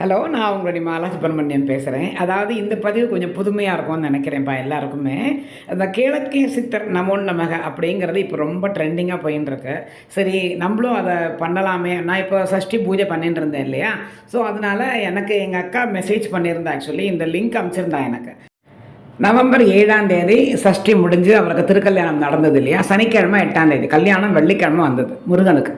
Hello நான் உங்களுடைய மாலா சுப்பிரமணியன் பேசுகிறேன் அதாவது இந்த பதிவு கொஞ்சம் புதுமையாக இருக்கும்னு நினைக்கிறேன்ப்பா எல்லாருக்குமே. அந்த கிழக்கிய சித்தர் நமோன் நமக அப்படிங்கிறது இப்போ ரொம்ப ட்ரெண்டிங்காக போயின்னு இருக்கு சரி நம்மளும் அதை பண்ணலாமே. நான் இப்போ சஷ்டி பூஜை பண்ணிட்டு இருந்தேன் இல்லையா? ஸோ அதனால் எனக்கு எங்கள் அக்கா மெசேஜ் பண்ணியிருந்தா ஆக்சுவலி இந்த லிங்க் அனுப்பிச்சிருந்தா எனக்கு. நவம்பர் ஏழாம் தேதி சஷ்டி முடிஞ்சு அவருக்கு திருக்கல்யாணம் நடந்தது இல்லையா? சனிக்கிழமை எட்டாம் தேதி கல்யாணம் வெள்ளிக்கிழமை வந்தது முருகனுக்கு.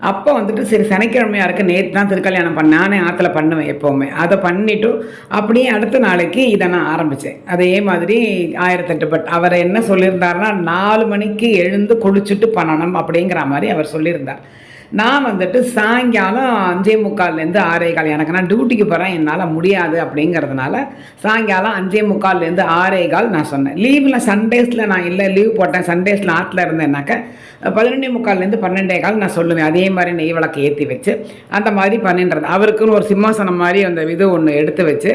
அப்போ வந்துட்டு சரி சனிக்கிழமையாக இருக்க. நேற்று தான் திருக்கல்யாணம் பண்ண நானே ஆற்றுல பண்ணுவேன் எப்போவுமே. அதை பண்ணிவிட்டு அப்படியே அடுத்த நாளைக்கு இதை நான் ஆரம்பித்தேன் அதே மாதிரி ஆயிரத்தெட்டு பட் அவர் என்ன சொல்லியிருந்தாருன்னா நாலு மணிக்கு எழுந்து குளிச்சுட்டு பண்ணணும் அப்படிங்கிற மாதிரி அவர் சொல்லியிருந்தார். நான் வந்துட்டு சாயங்காலம் அஞ்சே முக்கால்லேருந்து ஆறே கால் எனக்கு நான் டியூட்டிக்கு போகிறேன் என்னால் முடியாது அப்படிங்கிறதுனால சாயங்காலம் அஞ்சே முக்கால்லேருந்து ஆறே கால் நான் சொன்னேன். லீவில் சண்டேஸில் நான் இல்லை லீவ் போட்டேன். சண்டேஸில் ஆற்றில் இருந்தேன்னாக்க பதினொன்றே முக்கால்லேருந்து பன்னெண்டே கால் நான் சொல்லுவேன். அதே மாதிரி நெய் விளக்கு ஏற்றி வச்சு அந்த மாதிரி பண்ணின்றது. அவருக்குன்னு ஒரு சிம்மாசனம் மாதிரி அந்த இது ஒன்று எடுத்து வச்சு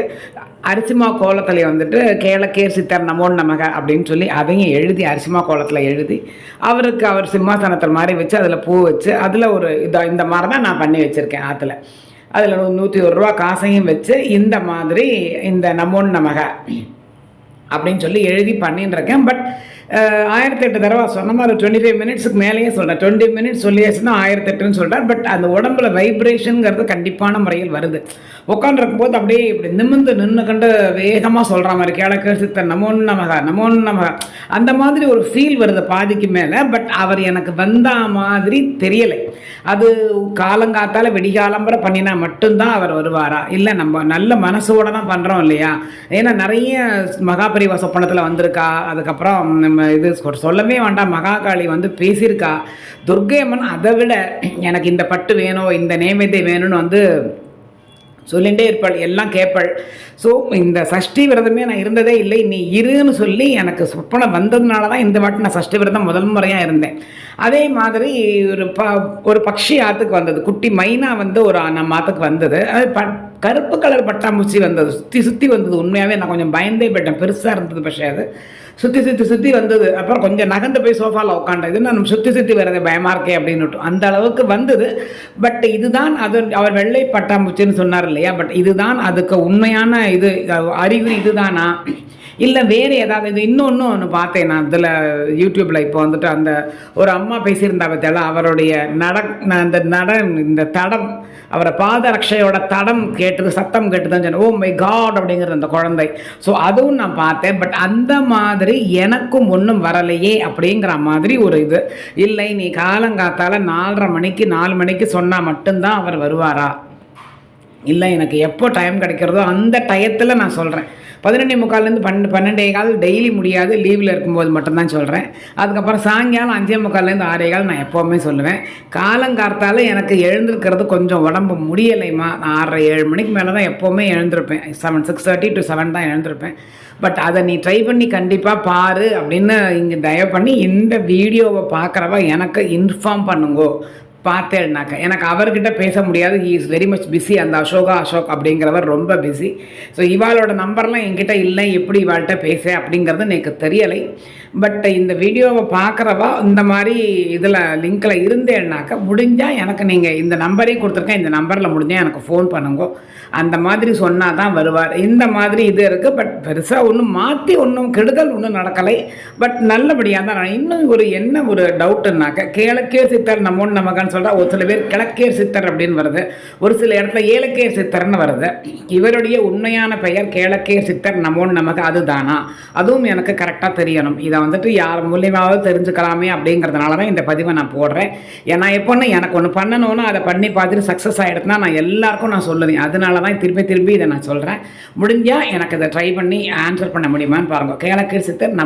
அரிசிமா கோலத்தில் வந்துட்டு கேளக்கே சித்தர் நமோன் நமக அப்படின்னு சொல்லி அதையும் எழுதி அரிசிமா கோலத்தில் எழுதி அவருக்கு அவர் சிம்மாசனத்தில் மாதிரி வச்சு அதில் பூ வச்சு அதில் ஒரு இதை இந்த மாதிரி தான் நான் பண்ணி வச்சுருக்கேன் ஆற்றுல அதில் நூற்றி ஒரு ரூபா காசையும் வச்சு இந்த மாதிரி இந்த நமோன் நமக அப்படின்னு சொல்லி எழுதி பண்ணின்னு இருக்கேன் பட் ஆயிரத்தி எட்டு தடவை சொன்ன மாதிரி டுவெண்ட்டி ஃபைவ் மினிட்ஸுக்கு மேலேயே சொல்கிறேன் டுவெண்ட்டி மினிட்ஸ் சொல்லியாச்சுன்னா ஆயிரத்தி எட்டுன்னு சொல்கிறார் பட் அந்த உடம்புல வைப்ரேஷனுங்கிறது கண்டிப்பான முறையில் வருது. உட்காந்துருக்கும் போது அப்படியே இப்படி நிமிந்து நின்று கண்டு வேகமாக சொல்கிற மாதிரி கேளக்க சித்த நமோன் நமக நமோன் நமக அந்த மாதிரி ஒரு ஃபீல் வருது பாதிக்கு மேலே. பட் அவர் எனக்கு வந்த மாதிரி தெரியலை. அது காலங்காத்தால் வெடிகாலம்பரை பண்ணினா மட்டும்தான் அவர் வருவாரா? இல்லை நம்ம நல்ல மனசோட தான் பண்ணுறோம் இல்லையா? ஏன்னா நிறைய மகாபரிவா சொப்பனத்தில் வந்திருக்கா. அதுக்கப்புறம் நம்ம இது சொல்லவே வேண்டாம். மகாகாளி வந்து பேசியிருக்கா. துர்கையம்மன் அதை விட எனக்கு இந்த பட்டு வேணும் இந்த நேமத்தை வேணும்னு வந்து சொல்லிகிட்டே இருப்பாள். எல்லாம் கேட்பாள். ஸோ இந்த சஷ்டி விரதமே நான் இருந்ததே இல்லை. நீ இருன்னு சொல்லி எனக்கு சொப்பனம் வந்ததுனால தான் இந்த வாட்டி நான் சஷ்டி விரதம் முதல் முறையாக இருந்தேன். அதே மாதிரி ஒரு ப ஒரு பக்ஷி ஆற்றுக்கு வந்தது. குட்டி மைனா வந்து ஒரு நம்ம ஆற்றுக்கு வந்தது. அது ப கருப்பு கலர் பட்டாம்பூச்சி வந்தது. சுற்றி சுற்றி வந்தது. உண்மையாகவே நான் கொஞ்சம் பயந்தே போயிட்டேன். பெருசாக இருந்தது பஷே அது. சுற்றி சுற்றி சுற்றி வந்தது. அப்புறம் கொஞ்சம் நகர்ந்து போய் சோஃபாவில் உட்காண்டது நான் சுற்றி சுற்றி வரது பயமாக இருக்கே அப்படின்னு அந்த அளவுக்கு வந்தது. பட் இதுதான் அது அவர் வெள்ளை பட்டாம்பூச்சின்னு சொன்னார் இல்லையா? பட் இதுதான் அதுக்கு உண்மையான இது அறிகுறி இதுதானா? இல்லை வேறு ஏதாவது இது இன்னொன்று ஒன்று பார்த்தேன் நான். அதில் யூடியூப்பில் இப்போ வந்துட்டு அந்த ஒரு அம்மா பேசியிருந்தா பற்றியால அவருடைய நட அந்த நட இந்த தடம் அவரை பாதரக்ஷையோட தடம் கேட்டது சத்தம் கேட்டுதான் சொன்னேன். ஓ மை காட் அப்படிங்கிறது அந்த குழந்தை. ஸோ அதுவும் நான் பார்த்தேன். பட் அந்த மாதிரி எனக்கும் ஒன்றும் வரலையே அப்படிங்கிற மாதிரி ஒரு இது. இல்லை நீ காலங்காத்தால் நாலரை மணிக்கு நாலு மணிக்கு சொன்னால் மட்டும்தான் அவர் வருவாரா? இல்லை எனக்கு எப்போ டைம் கிடைக்கிறதோ அந்த டயத்தில் நான் சொல்கிறேன் பதினெண்டே முக்கால்லேருந்து பன்னெண்டு பன்னெண்டே கால் டெய்லி முடியாது லீவில் இருக்கும்போது மட்டும்தான் சொல்கிறேன் அதுக்கப்புறம் சாயங்காலம் அஞ்சே முக்கால்லேருந்து ஆறே கால் நான் எப்போவுமே சொல்லுவேன். காலங்கார்த்தால் எனக்கு எழுந்திருக்கிறது கொஞ்சம் உடம்பு முடியலைம்மா. நான் ஆறரை ஏழு மணிக்கு மேலே தான் எப்போவுமே எழுந்திருப்பேன். Seven six thirty to seven தான் எழுந்திருப்பேன். பட் அதை நீ ட்ரை பண்ணி கண்டிப்பாக பாரு அப்படின்னு இங்கே தயவு பண்ணி இந்த வீடியோவை பார்க்குறவ எனக்கு இன்ஃபார்ம் பண்ணுங்கோ. பார்த்தேன்னாக்க எனக்கு அவர்கிட்ட பேச முடியாது. He is very much busy அந்த அசோகா அசோக் அப்படிங்கிறவர் ரொம்ப பிஸி ஸோ இவாளோட நம்பர்லாம் என்கிட்ட இல்லை. எப்படி இவாள்கிட்ட பேச அப்படிங்கிறது எனக்கு தெரியலை. பட் இந்த வீடியோவை பார்க்குறவா இந்த மாதிரி இதில் லிங்கில் இருந்தேன்னாக்க முடிஞ்சால் எனக்கு நீங்கள் இந்த நம்பரையும் கொடுத்துருக்கேன் இந்த நம்பரில் முடிஞ்சால் எனக்கு ஃபோன் பண்ணுங்க. அந்த மாதிரி சொன்னால் தான் வருவார். இந்த மாதிரி இது இருக்குது பட் பெருசாக ஒன்றும் மாற்றி ஒன்றும் கெடுதல் ஒன்றும் நடக்கலை. பட் நல்லபடியாக தான் இன்னும் ஒரு என்ன ஒரு டவுட்டுனாக்க கிழக்கே சித்தர் நம்மோன்னு நமக்கான்னு சொல்கிறா ஒரு சில பேர் கிழக்கே சித்தர் அப்படின்னு வருது. ஒரு சில இடத்துல ஏலக்கே சித்தர்னு வருது. இவருடைய உண்மையான பெயர் கேளக்கேர் சித்தர் நம்மோன் நமக்கு அதுதானா? அதுவும் எனக்கு கரெக்டாக தெரியணும். இதை வந்துட்டு யார் மூலியமாவது தெரிஞ்சுக்கலாமே அப்படிங்கிறதுனால தான் இந்த பதிவை நான் போடுறேன். ஏன்னா எப்போன்னு எனக்கு ஒன்று பண்ணணும்னு அதை பண்ணி பார்த்துட்டு சக்ஸஸ் ஆகிடுதுன்னா நான் எல்லாருக்கும் நான் சொல்லுவேன். அதனால தான் திருப்பி திருப்பி இதை நான் சொல்கிறேன் முடிஞ்சால் எனக்கு இதை ட்ரை பண்ணி ஆன்சர் பண்ண முடியுமான்னு பாருங்கள் கேளக்கீர் சித்தர்